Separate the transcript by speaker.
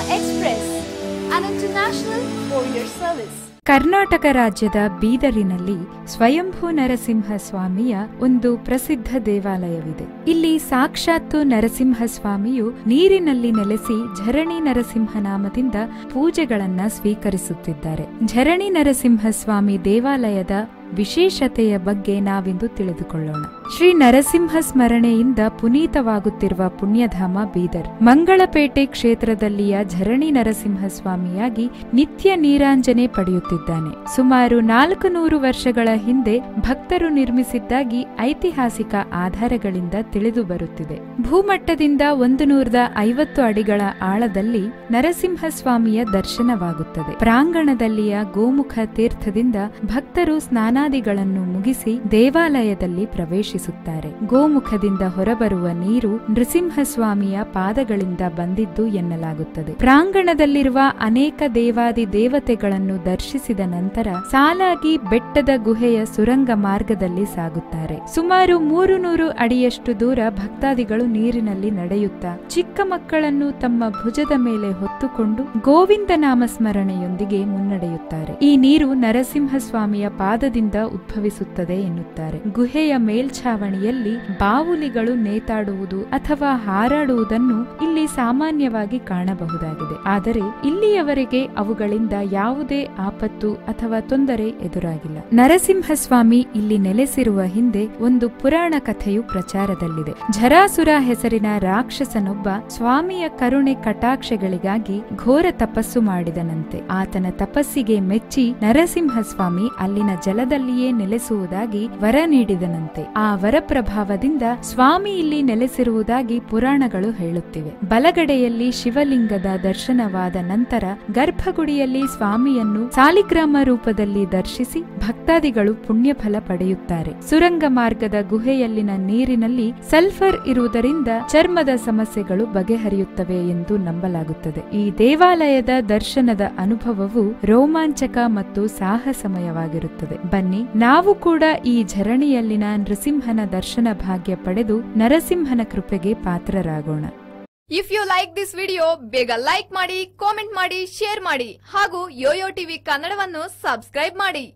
Speaker 1: Express an international service
Speaker 2: Karnataka ರಾಜ್ಯದ ಬೀದರಿನಲ್ಲಿ ಸ್ವಯಂಭೂ ನರಸಿಂಹ ಸ್ವಾಮಿಯ ಒಂದು ಪ್ರಸಿದ್ಧ ದೇವಾಲಯವಿದೆ. ಇಲ್ಲಿ ಸಾಕ್ಷಾತ್ತು ನರಸಿಂಹ ಸ್ವಾಮಿಯು ನೀರಿನಲ್ಲಿ ನೆಲೆಸಿ ಝರಣಿ ನರಸಿಂಹ ನಾಮದಿಂದ ಪೂಜೆಗಳನ್ನ ಸ್ವೀಕರಿಸುತ್ತಿದ್ದಾರೆ. ಝರಣಿ ನರಸಿಂಹ ಸ್ವಾಮಿ ದೇವಾಲಯದ ವಿಶೇಷತೆಯ ಬಗ್ಗೆ ನಾವಿಂದು ತಿಳಿದುಕೊಳ್ಳೋಣ. ಶ್ರೀ ನರಸಿಂಹ ಸ್ಮರಣೆಯಿಂದ ಪುನೀತವಾಗುತ್ತಿರುವ ಪುಣ್ಯಧಾಮ ಬೀದರ್. ಮಂಗಳಪೇಟೆ ಕ್ಷೇತ್ರದಲ್ಲಿಯ ಝರಣಿ ನರಸಿಂಹ ಸ್ವಾಮಿಯಾಗಿ ನಿತ್ಯ ನೀರಾಂಜನೆ ಪಡೆಯುತ್ತಿದ್ದಾನೆ. ಸುಮಾರು ನಾಲ್ಕು ನೂರು ವರ್ಷಗಳ ಹಿಂದೆ ಭಕ್ತರು ನಿರ್ಮಿಸಿದ್ದಾಗಿ ಐತಿಹಾಸಿಕ ಆಧಾರಗಳಿಂದ ತಿಳಿದು ಬರುತ್ತಿದೆ. ಭೂಮಟ್ಟದಿಂದ ಒಂದು ನೂರದ ಐವತ್ತು ಅಡಿಗಳ ಆಳದಲ್ಲಿ ನರಸಿಂಹ ಸ್ವಾಮಿಯ ದರ್ಶನವಾಗುತ್ತದೆ. ಪ್ರಾಂಗಣದಲ್ಲಿಯ ಗೋಮುಖ ತೀರ್ಥದಿಂದ ಭಕ್ತರು ಸ್ನಾನಾದಿಗಳನ್ನು ಮುಗಿಸಿ ದೇವಾಲಯದಲ್ಲಿ ಪ್ರವೇಶಿಸುತ್ತಾರೆ ಗೋಮುಖದಿಂದ ಹೊರಬರುವ ನೀರು ನೃಸಿಂಹಸ್ವಾಮಿಯ ಪಾದಗಳಿಂದ ಬಂದಿದ್ದು ಎನ್ನಲಾಗುತ್ತದೆ. ಪ್ರಾಂಗಣದಲ್ಲಿರುವ ಅನೇಕ ದೇವಾದಿ ದೇವತೆಗಳನ್ನು ದರ್ಶಿಸಿದ ನಂತರ ಸಾಲಾಗಿ ಬೆಟ್ಟದ ಗುಹೆಯ ಸುರಂಗ ಮಾರ್ಗದಲ್ಲಿ ಸಾಗುತ್ತಾರೆ. ಸುಮಾರು ಮೂರು ನೂರು ಅಡಿಯಷ್ಟು ದೂರ ಭಕ್ತಾದಿಗಳು ನೀರಿನಲ್ಲಿ ನಡೆಯುತ್ತಾ ಚಿಕ್ಕ ಮಕ್ಕಳನ್ನು ತಮ್ಮ ಭುಜದ ಮೇಲೆ ಹೊತ್ತುಕೊಂಡು ಗೋವಿಂದ ನಾಮ ಸ್ಮರಣೆಯೊಂದಿಗೆ ಮುನ್ನಡೆಯುತ್ತಾರೆ. ಈ ನೀರು ನರಸಿಂಹ ಸ್ವಾಮಿಯ ಪಾದದಿಂದ ಉದ್ಭವಿಸುತ್ತದೆ ಎನ್ನುತ್ತಾರೆ. ಗುಹೆಯ ಮೇಲ್ಛಾವಣಿಯಲ್ಲಿ ಬಾವುಲಿಗಳು ನೇತಾಡುವುದು ಅಥವಾ ಹಾರಾಡುವುದನ್ನು ಇಲ್ಲಿ ಸಾಮಾನ್ಯವಾಗಿ ಕಾಣಬಹುದಾಗಿದೆ. ಆದರೆ ಇಲ್ಲಿಯವರೆಗೆ ಅವುಗಳಿಂದ ಯಾವುದೇ ಆಪತ್ತು ಅಥವಾ ತೊಂದರೆ ಎದುರಾಗಿಲ್ಲ. ನರಸಿಂಹಸ್ವಾಮಿ ಇಲ್ಲಿ ನೆಲೆಸಿರುವ ಹಿಂದೆ ಒಂದು ಪುರಾಣ ಕಥೆಯು ಪ್ರಚಾರದಲ್ಲಿದೆ. ಝರಾಸುರ ಹೆಸರಿನ ರಾಕ್ಷಸನೊಬ್ಬ ಸ್ವಾಮಿಯ ಕರುಣೆ ಕಟಾಕ್ಷಗಳಿಗಾಗಿ ಘೋರ ತಪಸ್ಸು ಮಾಡಿದನಂತೆ. ಆತನ ತಪಸ್ಸಿಗೆ ಮೆಚ್ಚಿ ನರಸಿಂಹಸ್ವಾಮಿ ಅಲ್ಲಿನ ಜಲದಲ್ಲಿಯೇ ನೆಲೆಸುವುದಾಗಿ ವರ ನೀಡಿದನಂತೆ. ಆ ವರ ಪ್ರಭಾವದಿಂದ ಸ್ವಾಮಿ ಇಲ್ಲಿ ನೆಲೆಸಿರುವುದಾಗಿ ಪುರಾಣಗಳು ಹೇಳುತ್ತಿವೆ. ಬಲಗಡೆಯಲ್ಲಿ ಶಿವಲಿಂಗದ ದರ್ಶನವಾದ ನಂತರ ಗರ್ಭಗುಡಿಯಲ್ಲಿ ಸ್ವಾಮಿಯನ್ನು ಸಾಲಿಗ್ರಾಮ ರೂಪದಲ್ಲಿ ದರ್ಶಿಸಿ ಭಕ್ತಾದಿಗಳು ಪುಣ್ಯಫಲ ಪಡೆಯುತ್ತಾರೆ. ಸುರಂಗ ಮಾರ್ಗದ ಗುಹೆಯಲ್ಲಿನ ನೀರಿನಲ್ಲಿ ಸಲ್ಫರ್ ಇರುವುದರಿಂದ ಚರ್ಮದ ಸಮಸ್ಯೆಗಳು ಬಗೆಹರಿಯುತ್ತವೆ ಎಂದು ನಂಬಲಾಗುತ್ತದೆ. ಈ ದೇವಾಲಯದ ದರ್ಶನದ ಅನುಭವವು ರೋಮಾಂಚಕ ಮತ್ತು ಸಾಹಸಮಯವಾಗಿರುತ್ತದೆ. ಬನ್ನಿ, ನಾವು ಕೂಡ ಈ ಝರಣಿಯಲ್ಲಿನ ನೃಸಿಂಹನ ದರ್ಶನ ಭಾಗ್ಯ ಪಡೆದು ನರಸಿಂಹನ ಕೃಪೆಗೆ ಪಾತ್ರರಾಗೋಣ.
Speaker 1: If you like this video ಬೇಗ ಲೈಕ್ ಮಾಡಿ ಕಾಮೆಂಟ್ ಮಾಡಿ ಶೇರ್ ಮಾಡಿ ಹಾಗೂ ಯೋಯೋ ಟಿವಿ ಕನ್ನಡವನ್ನು ಸಬ್ಸ್ಕ್ರೈಬ್ ಮಾಡಿ.